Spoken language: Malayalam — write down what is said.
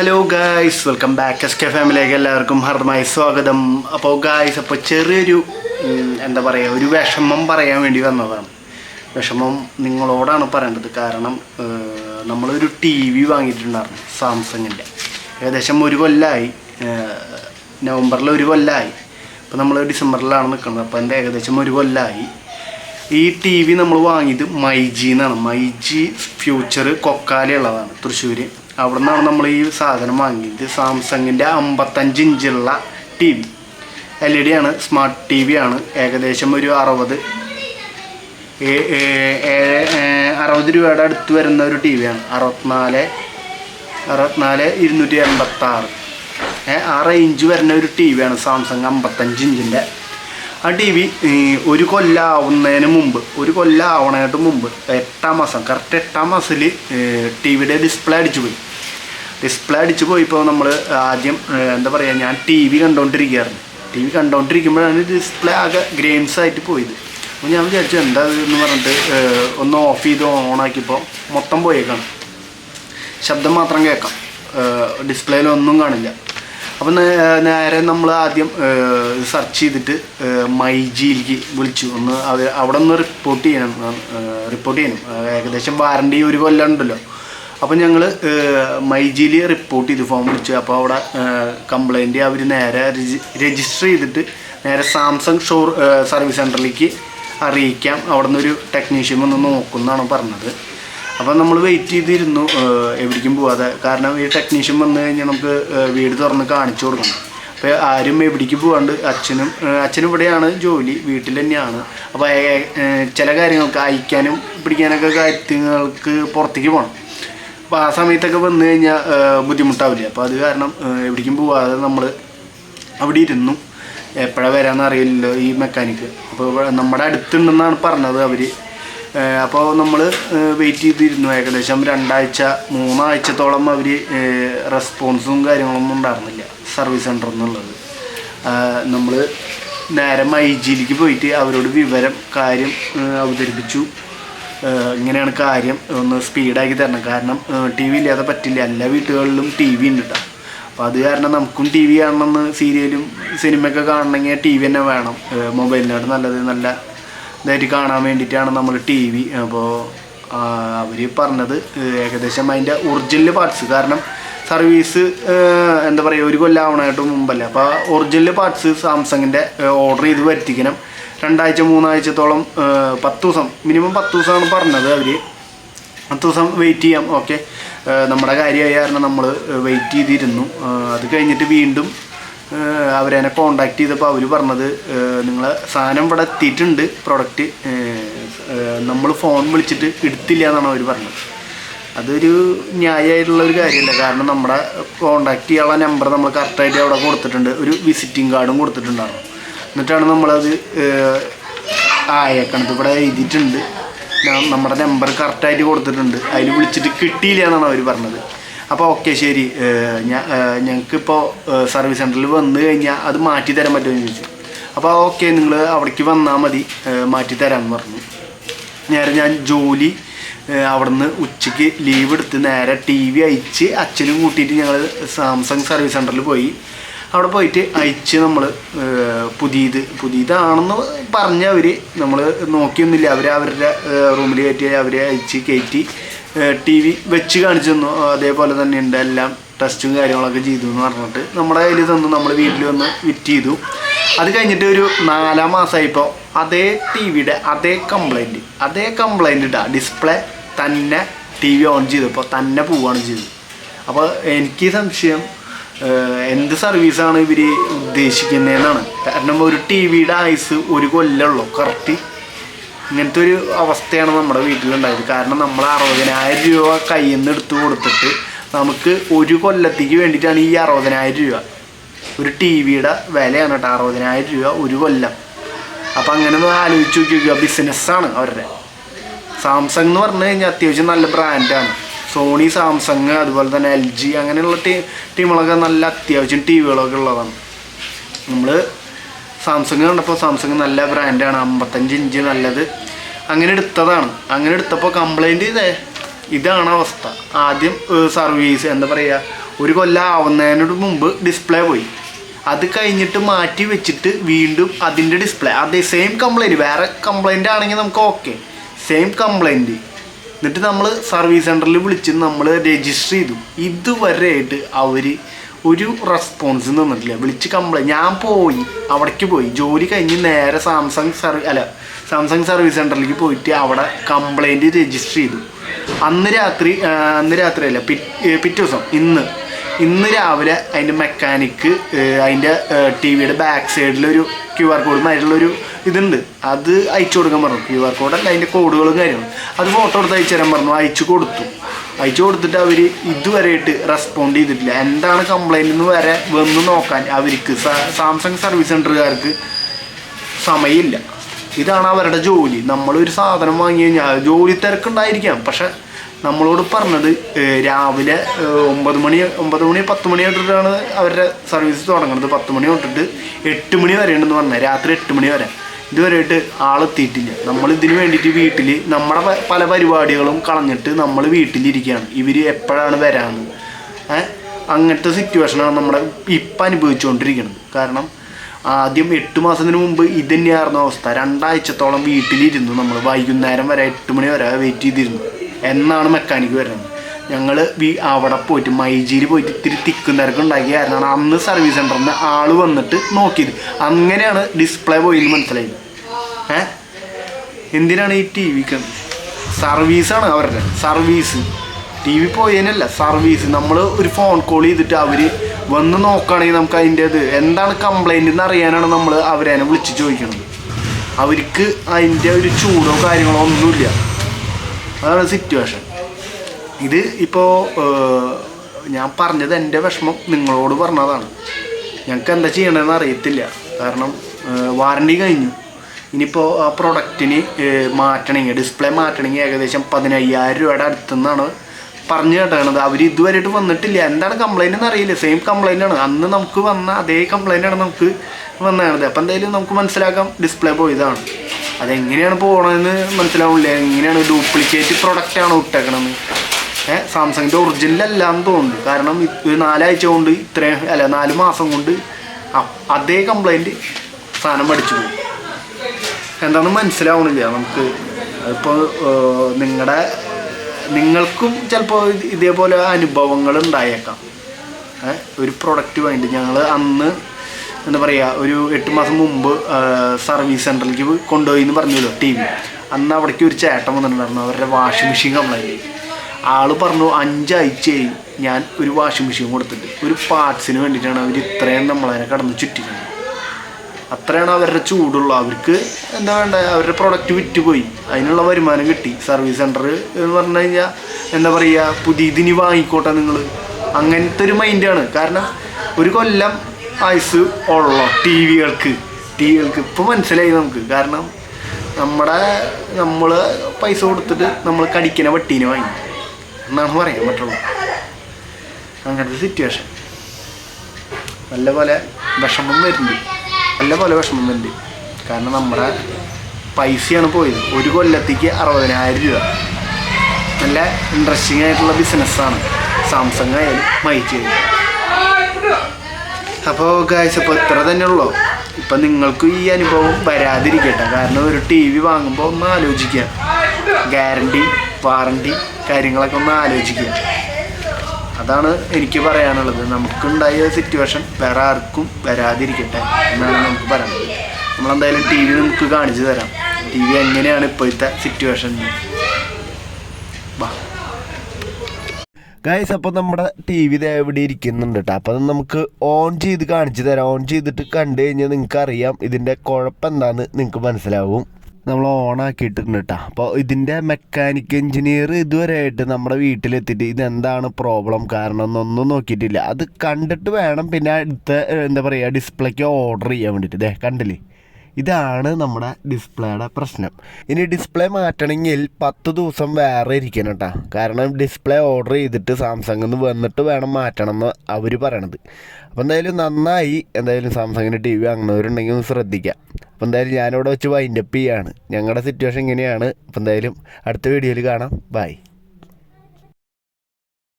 Hello guys welcome back S K ഫാമിലിയിലേക്ക് എല്ലാവർക്കും ഹർദമായി സ്വാഗതം. അപ്പോൾ ഗായ്സ് അപ്പോൾ ചെറിയൊരു എന്താ പറയുക ഒരു വിഷമം പറയാൻ വേണ്ടി വന്നതാണ്. വിഷമം നിങ്ങളോടാണ് പറയേണ്ടത്. കാരണം നമ്മളൊരു ടി വി വാങ്ങിയിട്ടുണ്ടായിരുന്നു സാംസങ്ങിന്റെ. ഏകദേശം ഒരു കൊല്ലമായി നവംബറിൽ ഒരു കൊല്ലമായി ഇപ്പോൾ നമ്മൾ ഡിസംബറിലാണ് നിൽക്കുന്നത്. അപ്പോൾ എന്റെ ഏകദേശം ഒരു കൊല്ലമായി ഈ ടി വി നമ്മൾ വാങ്ങിയത് മൈജി എന്നാണ്. മൈജി ഫ്യൂച്ചർ കൊക്കാലയുള്ളതാണ്. തൃശ്ശൂർ അവിടെ നിന്നാണ് നമ്മൾ ഈ സാധനം വാങ്ങിയത്. സാംസങ്ങിന്റെ അമ്പത്തഞ്ച് ഇഞ്ചുള്ള T V. L E D ആണ് സ്മാർട്ട് ടി വി ആണ്. ഏകദേശം ഒരു അറുപത് അറുപത് രൂപയുടെ അടുത്ത് വരുന്ന ഒരു ടി വിയാണ് അറുപത്തിനാല് അറുപത്തിനാല് ഇരുന്നൂറ്റി എൺപത്തി ആറ് ആ റേഞ്ച് വരുന്ന ഒരു ടി വിയാണ് സാംസങ് അമ്പത്തഞ്ച് ഇഞ്ചിന്റെ ആ ടി വി ഒരു കൊല്ലാവുന്നതിന് മുമ്പ് ഒരു കൊല്ലാവണതിന് മുമ്പ് എട്ടാം മാസം കറക്റ്റ് എട്ടാം മാസത്തിൽ ടി വിയുടെ ഡിസ്പ്ലേ അടിച്ചു പോയി. ഡിസ്പ്ലേ അടിച്ചു പോയിപ്പോൾ നമ്മൾ ആദ്യം എന്താ പറയുക ഞാൻ ടി വി കണ്ടുകൊണ്ടിരിക്കുകയായിരുന്നു ടി വി കണ്ടുകൊണ്ടിരിക്കുമ്പോഴാണ് ഡിസ്പ്ലേ ആകെ ഗ്രെയിൻസ് ആയിട്ട് പോയത്. അപ്പോൾ ഞാൻ വിചാരിച്ചു എന്താ എന്ന് പറഞ്ഞിട്ട് ഒന്ന് ഓഫ് ചെയ്ത് ഓണാക്കിയപ്പോൾ മൊത്തം പോയേക്കാണ്. ശബ്ദം മാത്രം കേൾക്കാം. ഡിസ്പ്ലേയിലൊന്നും കാണില്ല. അപ്പം നേരെ നമ്മൾ ആദ്യം സെർച്ച് ചെയ്തിട്ട് മൈജിയിലേക്ക് വിളിച്ചു. ഒന്ന് അവിടെ ഒന്ന് റിപ്പോർട്ട് ചെയ്യണം. റിപ്പോർട്ട് ചെയ്യണം. ഏകദേശം വാറണ്ടി ഒരു കൊല്ലം ഉണ്ടല്ലോ. അപ്പം ഞങ്ങൾ മൈജിയിൽ റിപ്പോർട്ട് ചെയ്ത് ഫോം വിളിച്ചു. അപ്പോൾ അവിടെ കംപ്ലൈന്റ് അവർ നേരെ രജിസ്റ്റർ ചെയ്തിട്ട് നേരെ സാംസങ് ഷോർ സർവീസ് സെന്ററിലേക്ക് അറിയിക്കാം. അവിടെ നിന്നൊരു ടെക്നീഷ്യൻ വന്ന് നോക്കുന്നതാണ് പറഞ്ഞത്. അപ്പം നമ്മൾ വെയിറ്റ് ചെയ്തിരുന്നു എവിടേക്കും പോവാതെ. കാരണം ഈ ടെക്നീഷ്യൻ വന്നു കഴിഞ്ഞാൽ നമുക്ക് വീട് തുറന്ന് കാണിച്ചു കൊടുക്കണം. അപ്പോൾ ആരും എവിടേക്ക് പോകാണ്ട് അച്ഛനും അച്ഛനും ഇവിടെയാണ് ജോലി വീട്ടിൽ തന്നെയാണ്. അപ്പോൾ ചില കാര്യങ്ങൾക്ക് അയക്കാനും പിടിക്കാനൊക്കെ കാര്യങ്ങൾക്ക് പുറത്തേക്ക് പോകണം അപ്പോൾ ആ സമയത്തൊക്കെ വന്നു കഴിഞ്ഞാൽ ബുദ്ധിമുട്ടാവില്ല? അപ്പോൾ അത് കാരണം എവിടേക്കും പോവാതെ നമ്മൾ അവിടെ ഇരുന്നു. എപ്പോഴാണ് വരാമെന്ന് അറിയില്ലല്ലോ ഈ മെക്കാനിക്ക് അപ്പോൾ നമ്മുടെ അടുത്തുണ്ടെന്നാണ് പറഞ്ഞത് അവർ അപ്പോൾ നമ്മൾ വെയിറ്റ് ചെയ്തിരുന്നു ഏകദേശം രണ്ടാഴ്ച മൂന്നാഴ്ചത്തോളം അവർ റെസ്പോൺസും കാര്യങ്ങളൊന്നും ഉണ്ടായിരുന്നില്ല സർവീസ് സെന്റർ എന്നുള്ളത്. നമ്മൾ നേരെ ജിയിലേക്ക് പോയിട്ട് അവരോട് വിവരം കാര്യം അവതരിപ്പിച്ചു. ഇങ്ങനെയാണ് കാര്യം. ഒന്ന് സ്പീഡാക്കി തരണം. കാരണം ടി വി ഇല്ലാതെ പറ്റില്ല. എല്ലാ വീട്ടുകളിലും ടി വി ഉണ്ട് കേട്ടോ അപ്പോൾ അത് കാരണം നമുക്കും ടി വി കാണണമെന്ന് സീരിയലും സിനിമയൊക്കെ കാണണമെങ്കിൽ ടി വി തന്നെ വേണം. മൊബൈലിനോട് നല്ലത് നല്ല ഇതായിട്ട് കാണാൻ വേണ്ടിയിട്ടാണ് നമ്മൾ ടി വി അപ്പോൾ അവർ പറഞ്ഞത് ഏകദേശം അതിന്റെ ഒറിജിനൽ പാർട്സ് കാരണം സർവീസ് എന്താ പറയുക ഒരു കൊല്ലാവണമായിട്ട് മുമ്പല്ലേ. അപ്പോൾ ഒറിജിനൽ പാർട്സ് സാംസങ്ങിന്റെ ഓർഡർ ചെയ്ത് വരുത്തിക്കണം. രണ്ടാഴ്ച മൂന്നാഴ്ചത്തോളം പത്ത് ദിവസം മിനിമം പത്ത് ദിവസമാണ് പറഞ്ഞത് അവർ പത്ത് ദിവസം വെയിറ്റ് ചെയ്യാം ഓക്കെ നമ്മുടെ കാര്യമായ കാരണം നമ്മൾ വെയിറ്റ് ചെയ്തിരുന്നു. അത് കഴിഞ്ഞിട്ട് വീണ്ടും അവരെന്നെ കോണ്ടാക്ട് ചെയ്തപ്പോൾ അവർ പറഞ്ഞത് നിങ്ങൾ സാധനം ഇവിടെ എത്തിയിട്ടുണ്ട് പ്രൊഡക്റ്റ് നമ്മൾ ഫോൺ വിളിച്ചിട്ട് എടുത്തില്ല എന്നാണ് അവർ പറഞ്ഞത്. അതൊരു ന്യായമായിട്ടുള്ള ഒരു കാര്യമല്ല. കാരണം നമ്മുടെ കോണ്ടാക്ട് ചെയ്യാനുള്ള നമ്പർ നമ്മൾ കറക്റ്റായിട്ട് അവിടെ കൊടുത്തിട്ടുണ്ട്. ഒരു വിസിറ്റിംഗ് കാർഡും കൊടുത്തിട്ടുണ്ടാണ് എന്നിട്ടാണ് നമ്മളത് ആയേക്കണത് ഇവിടെ എഴുതിയിട്ടുണ്ട്. നമ്മുടെ നമ്പർ കറക്റ്റായിട്ട് കൊടുത്തിട്ടുണ്ട്. അതിൽ വിളിച്ചിട്ട് കിട്ടിയില്ല എന്നാണ് അവർ പറഞ്ഞത്. അപ്പോൾ ഓക്കെ ശരി. ഞാൻ ഞങ്ങൾക്കിപ്പോൾ സർവീസ് സെന്ററിൽ വന്ന് കഴിഞ്ഞാൽ അത് മാറ്റി തരാൻ പറ്റുമെന്ന് ചോദിച്ചു. അപ്പോൾ ഓക്കെ നിങ്ങൾ അവിടേക്ക് വന്നാൽ മതി. മാറ്റി തരാമെന്ന് പറഞ്ഞു. നേരെ ഞാൻ ജോലി അവിടുന്ന് ഉച്ചയ്ക്ക് ലീവ് എടുത്ത് നേരെ ടി വി അയച്ച് അച്ഛനും കൂട്ടിയിട്ട് ഞങ്ങൾ സാംസങ് സർവീസ് സെന്ററിൽ പോയി. അവിടെ പോയിട്ട് അയച്ച് നമ്മൾ പുതിയത് പുതിയതാണെന്ന് പറഞ്ഞവർ നമ്മൾ നോക്കിയൊന്നുമില്ല. അവർ അവരുടെ റൂമിൽ കയറ്റി അവരെ അയച്ച് കയറ്റി ടി വി വെച്ച് കാണിച്ചു തന്നു. അതേപോലെ തന്നെ ഉണ്ട് എല്ലാം ടെസ്റ്റും കാര്യങ്ങളൊക്കെ ചെയ്തു എന്ന് പറഞ്ഞിട്ട് നമ്മുടെ കയ്യിൽ തന്നു. നമ്മൾ വീട്ടിൽ വന്ന് വിറ്റ് ചെയ്തു. അത് കഴിഞ്ഞിട്ട് ഒരു നാലാം മാസമായപ്പോൾ അതേ ടി വിയുടെ അതേ കംപ്ലൈന്റ് അതേ കംപ്ലൈന്റ് ഇട്ടാ ഡിസ്പ്ലേ തന്നെ ടി വി ഓൺ ചെയ്തപ്പോൾ തന്നെ പോവുകയാണ് ചെയ്തത്. അപ്പോൾ എനിക്ക് സംശയം എന്ത് സർവീസാണ് ഇവർ ഉദ്ദേശിക്കുന്നതെന്നാണ് കാരണം ഒരു ടി വിയുടെ ആയുസ് ഒരു കൊല്ലമുള്ളൂ കറക്റ്റ് ഇങ്ങനത്തെ ഒരു അവസ്ഥയാണ് നമ്മുടെ വീട്ടിലുണ്ടായത്. കാരണം നമ്മൾ അറുപതിനായിരം രൂപ കയ്യിൽ നിന്ന് എടുത്തു കൊടുത്തിട്ട് നമുക്ക് ഒരു കൊല്ലത്തേക്ക് വേണ്ടിയിട്ടാണ് ഈ അറുപതിനായിരം രൂപ. ഒരു ടി വിയുടെ വിലയാണ് കേട്ടോ അറുപതിനായിരം രൂപ ഒരു കൊല്ലം. അപ്പം അങ്ങനെ ഒന്ന് ആലോചിച്ച് നോക്കി നോക്കുക ബിസിനസ്സാണ് അവരുടെ. സാംസങ് എന്ന് പറഞ്ഞു കഴിഞ്ഞാൽ അത്യാവശ്യം നല്ല ബ്രാൻഡാണ് സോണി സാംസങ് അതുപോലെ തന്നെ എൽ ജി അങ്ങനെയുള്ള ടീ ടീമുകളൊക്കെ നല്ല അത്യാവശ്യം ടി വികളൊക്കെ ഉള്ളതാണ്. നമ്മൾ സാംസങ് കണ്ടപ്പോൾ സാംസങ് നല്ല ബ്രാൻഡാണ് അമ്പത്തഞ്ച് ഇഞ്ച് നല്ലത്. അങ്ങനെ എടുത്തതാണ്. അങ്ങനെ എടുത്തപ്പോൾ കംപ്ലൈന്റ് ചെയ്തേ ഇതാണ് അവസ്ഥ. ആദ്യം സർവീസ് എന്താ പറയുക ഒരു കൊല്ലം ആവുന്നതിനോട് മുമ്പ് ഡിസ്പ്ലേ പോയി. അത് കഴിഞ്ഞിട്ട് മാറ്റി വെച്ചിട്ട് വീണ്ടും അതിന്റെ ഡിസ്പ്ലേ അതേ സെയിം കംപ്ലൈന്റ് വേറെ കംപ്ലൈന്റ് ആണെങ്കിൽ നമുക്ക് ഓക്കെ സെയിം കംപ്ലൈന്റ് എന്നിട്ട് നമ്മൾ സർവീസ് സെന്ററിൽ വിളിച്ച് നമ്മൾ രജിസ്റ്റർ ചെയ്തു. ഇതുവരെയായിട്ട് അവർ ഒരു റെസ്പോൺസ് തന്നിട്ടില്ല. വിളിച്ച് കംപ്ലൈന്റ് ഞാൻ പോയി അവിടേക്ക് പോയി. ജോലി കഴിഞ്ഞ് നേരെ സാംസങ് സർവീസ് അല്ല സാംസങ് സർവീസ് സെന്ററിലേക്ക് പോയിട്ട് അവിടെ കംപ്ലൈന്റ് രജിസ്റ്റർ ചെയ്തു. അന്ന് രാത്രി അന്ന് രാത്രി അല്ല പിറ്റ് ദിവസം ഇന്ന്. ഇന്ന് രാവിലെ അതിന്റെ മെക്കാനിക്ക് അതിന്റെ ടി വിയുടെ ബാക്ക് സൈഡിലൊരു ക്യു ആർ കോഡ് മാതിരിയുള്ളൊരു ഇതുണ്ട്. അത് അയച്ചു കൊടുക്കാൻ പറഞ്ഞു. ക്യു ആർ കോഡല്ല അതിന്റെ കോഡുകളും കാര്യങ്ങളും. അത് ഫോട്ടോ എടുത്ത് അയച്ചു തരാൻ പറഞ്ഞു. അയച്ചു കൊടുത്തു. അയച്ചു കൊടുത്തിട്ട് അവർ ഇതുവരെയായിട്ട് റെസ്പോണ്ട് ചെയ്തിട്ടില്ല. എന്താണ് കംപ്ലൈന്റ് എന്ന് വരെ വന്ന് നോക്കാൻ അവർക്ക് സാംസങ് സർവീസ് സെന്ററുകാർക്ക് സമയമില്ല. ഇതാണ് അവരുടെ ജോലി. നമ്മളൊരു സാധനം വാങ്ങി കഴിഞ്ഞാൽ ജോലി തിരക്കുണ്ടായിരിക്കാം. പക്ഷെ നമ്മളോട് പറഞ്ഞത് രാവിലെ ഒമ്പത് മണി ഒമ്പത് മണി പത്ത് മണി തൊട്ടിട്ടാണ് അവരുടെ സർവീസ് തുടങ്ങുന്നത് പത്ത് മണി തൊട്ടിട്ട് എട്ട് മണി വരെ ഉണ്ടെന്ന് പറഞ്ഞത് രാത്രി എട്ട് മണി വരെ. ഇതുവരെയായിട്ട് ആളെത്തിയിട്ടില്ല. നമ്മൾ ഇതിന് വേണ്ടിയിട്ട് വീട്ടിൽ നമ്മുടെ പല പരിപാടികളും കളഞ്ഞിട്ട് നമ്മൾ വീട്ടിലിരിക്കുകയാണ് ഇവർ എപ്പോഴാണ് വരാമെന്ന് ഏഹ് അങ്ങനത്തെ സിറ്റുവേഷനാണ് നമ്മുടെ ഇപ്പം അനുഭവിച്ചുകൊണ്ടിരിക്കുന്നത് കാരണം ആദ്യം എട്ട് മാസത്തിന് മുമ്പ് ഇത് തന്നെയായിരുന്നു അവസ്ഥ. രണ്ടാഴ്ചത്തോളം വീട്ടിലിരുന്നു നമ്മൾ വൈകുന്നേരം വരെ എട്ട് മണി വരെ വെയിറ്റ് ചെയ്തിരുന്നു. എന്നാണ് മെക്കാനിക്ക് വരുന്നത്. ഞങ്ങൾ അവിടെ പോയിട്ട് മൈജിയിൽ പോയിട്ട് ഇത്തിരി തിക്കും തിരക്കും ഉണ്ടാക്കിയ കാരണമാണ് അന്ന് സർവീസ് സെന്ററിൽ നിന്ന് ആൾ വന്നിട്ട് നോക്കിയത്. അങ്ങനെയാണ് ഡിസ്പ്ലേ പോയി മനസ്സിലായത് ഏ? എന്തിനാണ് ഈ ടി വിക്ക് സർവീസാണ് അവരുടെ. സർവീസ് ടി വി പോയതിനല്ല സർവീസ് നമ്മൾ ഒരു ഫോൺ കോൾ ചെയ്തിട്ട് അവർ വന്ന് നോക്കുകയാണെങ്കിൽ നമുക്ക് അതിന്റെ ഇത് എന്താണ് കംപ്ലൈന്റ് എന്ന് അറിയാനാണ് നമ്മൾ അവരെ വിളിച്ച് ചോദിക്കുന്നത്. അവർക്ക് അതിന്റെ ഒരു ചൂടോ കാര്യങ്ങളോ ഒന്നുമില്ല. അതാണ് സിറ്റുവേഷൻ ഇത് ഇപ്പോൾ ഞാൻ പറഞ്ഞത് എന്റെ വിഷമം നിങ്ങളോട് പറഞ്ഞതാണ്. ഞങ്ങൾക്ക് എന്താ ചെയ്യണമെന്ന് അറിയത്തില്ല. കാരണം വാറണ്ടി കഴിഞ്ഞു. ഇനിയിപ്പോൾ ആ പ്രൊഡക്റ്റിന് മാറ്റണമെങ്കിൽ ഡിസ്പ്ലേ മാറ്റണമെങ്കിൽ ഏകദേശം പതിനയ്യായിരം രൂപയുടെ അടുത്തുനിന്നാണ് പറഞ്ഞു കേട്ടത് അവർ ഇതുവരെയായിട്ട് വന്നിട്ടില്ല. എന്താണ് കംപ്ലൈന്റ് എന്ന് അറിയില്ല. സെയിം കംപ്ലൈന്റ് ആണ്. അന്ന് നമുക്ക് വന്ന അതേ കംപ്ലൈന്റ് ആണ് നമുക്ക് വന്നതാണത് അപ്പം എന്തായാലും നമുക്ക് മനസ്സിലാക്കാം. ഡിസ്പ്ലേ പോയതാണ്. അതെങ്ങനെയാണ് പോകണമെന്ന് മനസ്സിലാവില്ല. എങ്ങനെയാണ് ഡ്യൂപ്ലിക്കേറ്റ് പ്രൊഡക്റ്റാണ് ഇട്ടേക്കണമെന്ന് സാംസങ്ങിന്റെ ഒറിജിനൽ അല്ല എന്ന് തോന്നുന്നു. കാരണം ഒരു നാലാഴ്ച കൊണ്ട് ഇത്രയും അല്ല നാല് മാസം കൊണ്ട് അതേ കംപ്ലൈന്റ് സാധനം പഠിച്ചു പോകും എന്താണെന്ന് മനസ്സിലാവണില്ല. നമുക്ക് ഇപ്പോൾ നിങ്ങളുടെ നിങ്ങൾക്കും ചിലപ്പോൾ ഇതേപോലെ അനുഭവങ്ങൾ ഉണ്ടായേക്കാം. ഒരു പ്രൊഡക്റ്റ് വേണ്ടി. ഞങ്ങൾ അന്ന് എന്താ പറയുക ഒരു എട്ട് മാസം മുമ്പ് സർവീസ് സെന്ററിലേക്ക് കൊണ്ടുപോയി എന്ന് പറഞ്ഞല്ലോ ടി വി അന്ന് അവിടേക്ക് ഒരു ചേട്ടൻ വന്നിട്ടുണ്ടായിരുന്നു. അവരുടെ വാഷിംഗ് മെഷീൻ കംപ്ലൈന്റ് ആൾ പറഞ്ഞു അഞ്ചാഴ്ചയായി ഞാൻ ഒരു വാഷിംഗ് മെഷീൻ കൊടുത്തിട്ട്. ഒരു പാർട്സിന് വേണ്ടിയിട്ടാണ് അവർ ഇത്രയും നമ്മളതിനെ കടന്ന് ചുറ്റിക്കുന്നത് അത്രയാണ് അവരുടെ ചൂടുള്ളു. അവർക്ക് എന്താ വേണ്ട? അവരുടെ പ്രൊഡക്റ്റ് വിറ്റുപോയി. അതിനുള്ള വരുമാനം കിട്ടി. സർവീസ് സെന്റർ എന്ന് പറഞ്ഞു കഴിഞ്ഞാൽ എന്താ പറയുക പുതിയ ഇതിനി വാങ്ങിക്കോട്ടെ നിങ്ങൾ അങ്ങനത്തെ ഒരു മൈൻഡാണ് കാരണം ഒരു കൊല്ലം ആയുസ് ഉള്ളോ? ടി വികൾക്ക് ടി വികൾക്ക് ഇപ്പോൾ മനസ്സിലായി നമുക്ക്. കാരണം നമ്മുടെ നമ്മൾ പൈസ കൊടുത്തിട്ട് നമ്മൾ കടിക്കണ വട്ടീനെ വാങ്ങി. എന്നാണ് പറയാൻ പറ്റുള്ളൂ. അങ്ങനത്തെ സിറ്റുവേഷൻ നല്ല പോലെ വിഷമം വരുന്നുണ്ട്. നല്ല പോലെ വിഷമം വരുന്നുണ്ട്. കാരണം നമ്മുടെ പൈസയാണ് പോയത്. ഒരു കൊല്ലത്തേക്ക് അറുപതിനായിരം രൂപ. നല്ല ഇൻട്രസ്റ്റിംഗ് ആയിട്ടുള്ള ബിസിനസ്സാണ് സാംസങ് ആയാലും മൈച്ച് അപ്പോൾ ഗായ്സ് അപ്പോൾ ഇത്ര തന്നെ ഉള്ളൂ. ഇപ്പം നിങ്ങൾക്ക് ഈ അനുഭവം വരാതിരിക്കട്ടെ. കാരണം ഒരു ടി വി വാങ്ങുമ്പോൾ ഒന്ന് ആലോചിക്കുക. ഗ്യാരണ്ടി വാറണ്ടി കാര്യങ്ങളൊക്കെ ഒന്ന് ആലോചിക്കുക. അതാണ് എനിക്ക് പറയാനുള്ളത്. നമുക്കുണ്ടായ സിറ്റുവേഷൻ വേറെ ആർക്കും വരാതിരിക്കട്ടെ എന്നാണ് നമുക്ക് പറയുന്നത്. നമ്മളെന്തായാലും ടി വി നമുക്ക് കാണിച്ചു തരാം. ടി വി എങ്ങനെയാണ് ഇപ്പോഴത്തെ സിറ്റുവേഷൻ ഗൈസ് അപ്പോൾ നമ്മുടെ ടി വി ഇവിടെ ഇരിക്കുന്നുണ്ട് കേട്ടോ അപ്പോൾ അത് നമുക്ക് ഓൺ ചെയ്ത് കാണിച്ചു തരാം. ഓൺ ചെയ്തിട്ട് കണ്ടു കഴിഞ്ഞാൽ നിങ്ങൾക്ക് അറിയാം ഇതിന്റെ കുഴപ്പം എന്താണെന്ന് നിങ്ങൾക്ക് മനസ്സിലാവും. നമ്മൾ ഓൺ ആക്കിയിട്ടുണ്ട് കേട്ടോ അപ്പോൾ ഇതിന്റെ മെക്കാനിക് എഞ്ചിനീയർ ഇതുവരെ ആയിട്ട് നമ്മുടെ വീട്ടിലെത്തിയിട്ട് ഇതെന്താണ് പ്രോബ്ലം കാരണം എന്നൊന്നും നോക്കിയിട്ടില്ല. അത് കണ്ടിട്ട് വേണം പിന്നെ അടുത്ത എന്താ പറയുക ഡിസ്പ്ലേക്ക് ഓർഡർ ചെയ്യാൻ വേണ്ടിയിട്ട്. ഇതേ കണ്ടില്ലേ? ഇതാണ് നമ്മുടെ ഡിസ്പ്ലേയുടെ പ്രശ്നം. ഇനി ഡിസ്പ്ലേ മാറ്റണമെങ്കിൽ പത്ത് ദിവസം വേറെ ഇരിക്കണം കേട്ടോ കാരണം ഡിസ്പ്ലേ ഓർഡർ ചെയ്തിട്ട് സാംസങ് നിന്ന് വന്നിട്ട് വേണം മാറ്റണം എന്ന് അവർ പറയണത്. അപ്പോൾ എന്തായാലും നന്നായി എന്തായാലും സാംസങ്ങിന്റെ ടി വി വാങ്ങുന്നവരുണ്ടെങ്കിൽ ഒന്ന് ശ്രദ്ധിക്കാം. അപ്പോൾ എന്തായാലും ഞാനിവിടെ വെച്ച് വൈൻഡപ്പ് ചെയ്യാണ്. ഞങ്ങളുടെ സിറ്റുവേഷൻ ഇങ്ങനെയാണ്. അപ്പോൾ എന്തായാലും അടുത്ത വീഡിയോയിൽ കാണാം. ബൈ